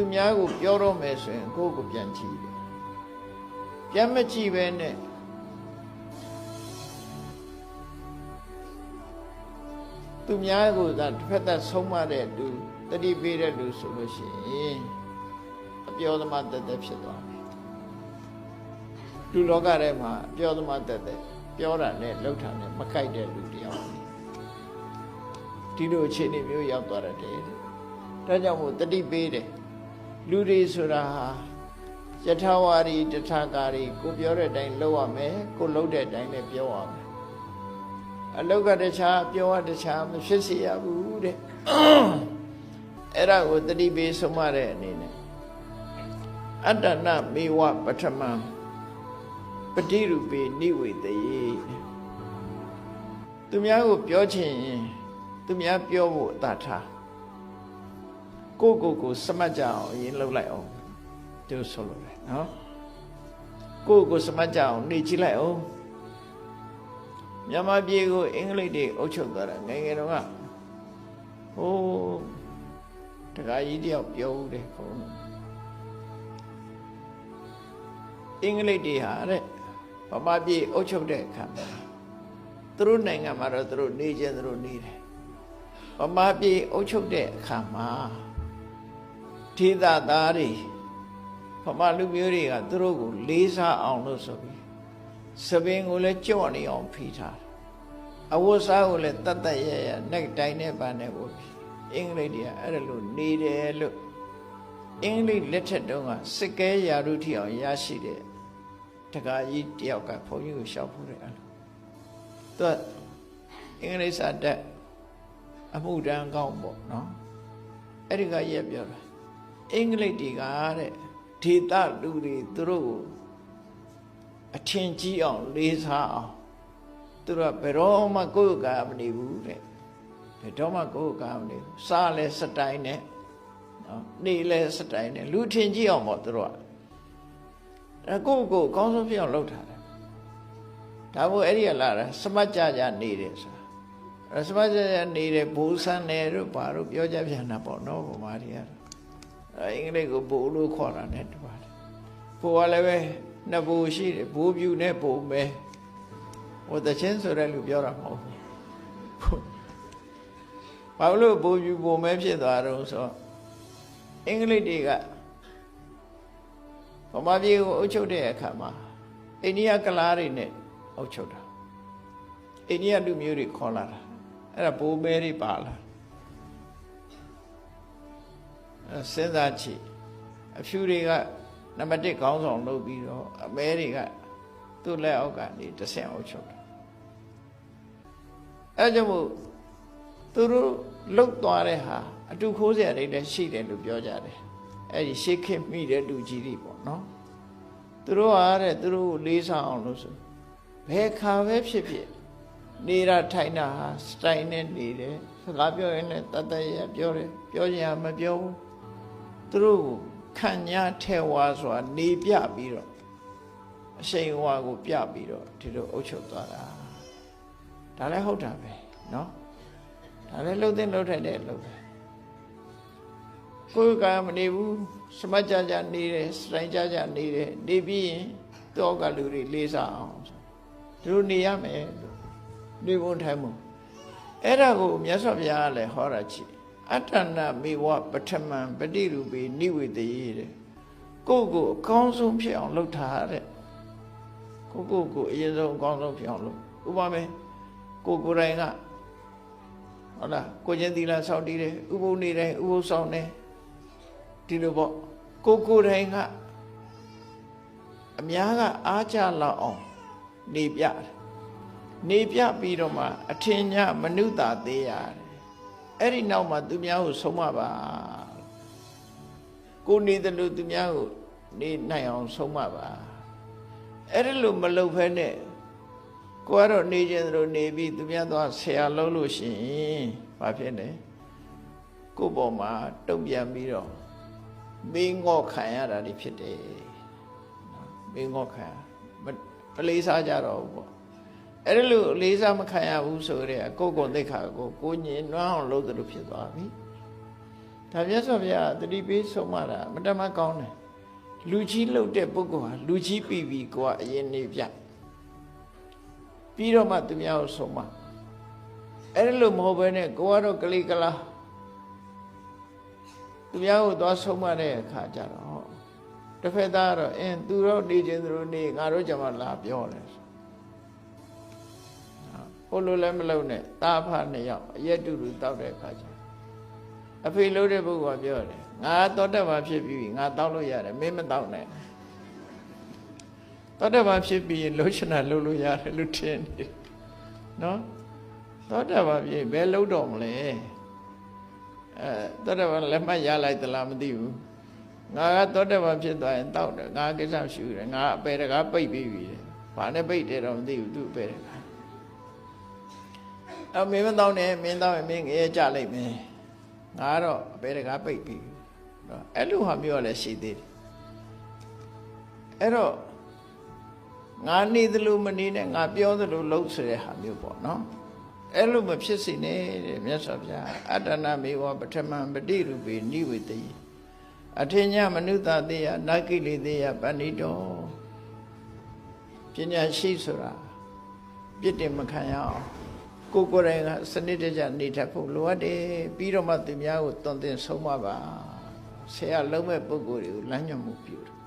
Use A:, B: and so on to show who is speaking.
A: သူများကိုပြောတော့မယ်ဆိုရင်ကိုယ့်ကိုပြန်ကြည့်တယ်ပြန်မကြည့်ပဲနဲ့သူများကိုသာတစ်ဖက်သက်ဆုံးမတဲ့လူတတိပေးတဲ့လူဆိုလို့ရှိရင်အပြောသမားတက်တက်ဖြစ်သွားတယ်လူလောကထဲမှာအပြောသမားတက်တက်ပြောတာနဲ့လှုပ်တာနဲ့မကိုက်တဲ့လူတယောက်ဒီလိုအခြေအနေမျိုးရောက်သွားတယ်တဲ့ဒါကြောင့်မို့တတိပေးတယ် လူတွေဆိုတာဟာယထာဝါရီတထာကာရီကိုပြောတဲ့အတိုင်းလုပ်ရမယ်ကိုလုပ်တဲ့အတိုင်းလည်းပြောရမယ်အလောက်ကတခြားပြောရတခြားမဖြစ်စေရဘူးတဲ့အဲ့ဒါကိုတတိပေးဆုံးမတဲ့အနေနဲ့အတ္တနမေဝပထမံပတိရူပေနိဝေတယေသူများကိုပြောချင်ရင်သူများပြောဖို့အတ္တထား ကိုကိုကိုစမတ်ကြအောင်အရင်လှုပ်လိုက်အောင်သူဆိုလိုတယ်နော်ကိုကိုစမတ်ကြအောင်နေကြည့်လိုက်အောင်မြန်မာပြည်ကိုအင်္ဂလိပ်တွေအုပ်ချုပ်သွားတာငယ်ငယ်တော့ကဟိုးတခါကြီးတယောက်ပြောဦးတယ်ခေါင်းအင်္ဂလိပ်တွေဟာတဲ့ဗမာပြည်အုပ်ချုပ်တဲ့အခါမှာသူတို့နိုင်ငံမှာတော့သူတို့နေခြင်းသူတို့နေတယ်ဗမာပြည်အုပ်ချုပ်တဲ့အခါမှာ ဒေသသားတွေဗမာလူမျိုးတွေကသူတို့ကိုလေးစားအောင်လို့ဆိုပြီးစပင်ကိုလည်းကြော့နေအောင်ဖိထားတယ်အဝတ်စားကိုလည်းတတ်တတ်ရရနဲ့တိုင်းနဲ့ပန်းနဲ့ဝတ်ပြီးအင်္ဂလိပ်တွေကအဲ့ဒါလို့နေတယ်လို့အင်္ဂလိပ်လက်ထက်တုန်းကစစ်ကဲယာရုထီအောင်ရရှိတဲ့တကာကြီးတယောက်ကဘုန်းကြီးကိုရှောက်ဖို့တယ်အဲ့လိုသူကအင်္ဂလိပ်စာတက်အမှုတန်းကောင်းပေါ့နော်အဲ့ဒီကရက်ပြောတာ အင်္ဂလိပ်တွေကတဲ့ဒေသလူတွေသူတို့ကိုအထင်ကြီးအောင်လေးစားအောင်သူတို့ကဘယ်တော့မှကိုယ်ကာမနေဘူးတဲ့ဘယ်တော့မှကိုယ်ကာမနေဘူးစားလဲစတိုင်းနဲ့နော်နေလဲစတိုင်းနဲ့လူထင်ကြီးအောင်ပေါ့သူတို့ကအဲကိုယ့်ကိုယ်အကောင်းဆုံးဖြစ်အောင်လုပ်ထားတယ်ဒါမို့အဲ့ဒီကလာတာစမတ်ကြကြနေတယ်ဆိုတာအဲစမတ်ကြကြနေတယ်ဘူဆန်းတယ်တို့ဘာတို့ပြောကြပြန်တာပေါ့နော်ဗမာတွေကတော့ အဲအင်္ဂလိပ်ကိုဘူလို့ခေါ်တာ ਨੇ တပါတယ်ဘူကလည်းပဲနှစ်ဘူရှိတယ်ဘူပြူနဲ့ဘူမဲဟိုတချင်းဆိုတဲ့လူပြောတာမဟုတ်ဘူးဘာလို့ဘူပြူဘူမဲဖြစ်သွားတော့ဆိုအင်္ဂလိပ်တွေကဗမာပြည်ကိုအုပ်ချုပ်တဲ့အခါမှာအိန္ဒိယကလားတွေနဲ့အုပ်ချုပ်တာအိန္ဒိယလူမျိုးတွေခေါ်လာတာအဲ့ဒါဘိုးမဲတွေပါလာ စဉ်းစားကြည့်အဖြူတွေကနံပါတ်1ခေါင်းဆောင်လုပ်ပြီးတော့အမဲတွေကသူ့လက်အောက်ကနေတဆင့်အုပ်ချုပ်တာအဲကြောင့်မို့သူတို့လုတ်သွားတဲ့ဟာအတူခိုးစရာတွေလည်းရှိတယ်လို့ပြောကြတယ်အဲ့ဒီရှေးခေတ်မိတဲ့လူကြီးတွေပေါ့နော်သူတို့ဟာတဲ့သူတို့ကိုလေးစားအောင်လို့ဆိုဘယ်ခါပဲဖြစ်ဖြစ်နေတာထိုင်တာဟာစတိုင်နဲ့နေတယ်စကားပြောရင်လည်းတတ်တရပြောတယ်ပြောချင်ရမပြောဘူး သူတို့ကိုခံညာထဲဝါဆိုတာနေပြပြီးတော့အရှိန်ဝါကိုပြပြီးတော့ဒီလိုအုပ်ချုပ်သွားတာဒါလည်းဟုတ်တာပဲเนาะဒါလည်းလှုပ်တဲ့လှုပ်ထိုက်တဲ့လှုပ်တယ်ကိုယ်ကမနေဘူးစမကြကြနေတယ်စတိုင်ကြကြနေတယ်နေပြီးရင်တော့ကလူတွေလေးစားအောင်သူတို့နေရမယ်လို့နေဖို့ထိုင်မှုအဲ့ဒါကိုမြတ်စွာဘုရားကလည်းဟောတာချီ အတ္တနာမေဝပထမံပฏิရူပေနိဝေတယေတဲ့ကိုယ့်ကိုအကောင်းဆုံးဖြစ်အောင်လုပ်ထားတဲ့ကိုကိုကိုအရင်ဆုံးအကောင်းဆုံးဖြစ်အောင်လုပ်ဥပမာကိုကိုယ်တိုင်ကဟုတ်လားကိုချင်းသီလစောင့်တည်တယ်ဥပုပ်နေတိုင်းဥပုပ်ဆောင်တယ်ဒီလိုပေါ့ကိုကိုယ်တိုင်ကအများကအားကြလောက်အောင်နေပြတယ်နေပြပြီးတော့မှအထင်ညာမနုဿာသေးရတယ် အဲ့ဒီနောက်မှာသူများကိုဆုံးမပါကိုနေတယ်လို့သူများကိုနေနိုင်အောင်ဆုံးမပါအဲ့ဒီလိုမလုပ်ဖဲနဲ့ကိုကတော့နေခြင်းတို့နေပြီးသူများတော့ဆရာလုံးလို့ရှိရင်ဘာဖြစ်လဲကို့ပေါ်မှာတုံ့ပြန်ပြီးတော့မင်းငေါ့ခံရတာတွေဖြစ်တယ်မင်းငေါ့ခံမလေးစားကြတော့ဘူးပေါ့ အဲ့ဒါလို့လေးစားမခံရဘူးဆိုတဲ့ကိုယ်ကိုယ်သိခါကိုကိုညင်နှွမ်းအောင်လုပ်သလိုဖြစ်သွားပြီဒါမြတ်စွာဘုရားတတိပေးဆုံးမတာမတမကောင်းတယ်လူကြီးလှုပ်တဲ့ပုဂ္ဂိုလ်ဟာလူကြီးပြီပြီကိုကအရင်နေပြပြီးတော့မှသူများကိုဆုံးမအဲ့ဒါလို့မဟုတ်ဘဲနဲ့ကိုကတော့ကလေးကလားသူများကိုသွားဆုံးမတဲ့အခါကျတော့တစ်ဖက်သားကတော့အင်းသူတော့နေခြင်းသူတို့နေငါတို့ကြမှာလာပြောတယ်ဆို ဟိုလိုလည်းမလုပ်နဲ့တာဖနှစ်ယောက်အရက်တူတူတောက်တဲ့အခါကျအဖေလို့တဲ့ပုဂ္ဂိုလ်ကပြောတယ်ငါတောတတ်မှာဖြစ်ပြီးငါတောက်လို့ရတယ်မင်းမတောက်နဲ့တောတတ်မှာဖြစ်ပြီးလှုပ်ရှင်တာလှုပ်လို့ရတယ်လို့ထင်တယ်နော်တောတတ်မှာဖြစ်ဘယ်လှုပ်တော့မလဲအဲတောတတ်မှာလက်မှတ်ရလိုက်သလားမသိဘူးငါကတောတတ်မှာဖြစ်သွားရင်တောက်တယ်ငါကိစ္စရှူတယ်ငါအပေတကားပိတ်ပြီးပြီတဲ့ဘာနဲ့ပိတ်တယ်တော့မသိဘူးသူ့အပေတကား အမင်းမတောင်းနဲ့မင်းတောင်းရင်မင်းငရဲကြလိုက်မယ်ငါကတော့အပေတကားပိတ်ပြီးနော်အဲ့လိုဟာမျိုးကလည်းရှိသေးတယ်အဲ့တော့ငါနေသလိုမနေနဲ့ငါပြောသလိုလုပ်ဆိုတဲ့ဟာမျိုးပေါ့နော်အဲ့လိုမဖြစ်စေနဲ့တဲ့မြတ်စွာဘုရားအတ္တနာမေဝပထမံပฏิရူပေနိဝေတယအထင်ညမနုဿတေယနာကိလေတေယပဏိတောပညာရှိဆိုတာပြစ်တင်မခံရအောင် ကိုယ်ကိုယ်တိုင်ကစနစ်တကျနေတတ်ဖို့လိုအပ်တယ်ပြီးတော့မှသူများကိုတွင်တင်ဆုံးမပါဆရာလုံးမဲ့ပုဂ္ဂိုလ်တွေကိုလမ်းညွှန်မှုပြုတယ်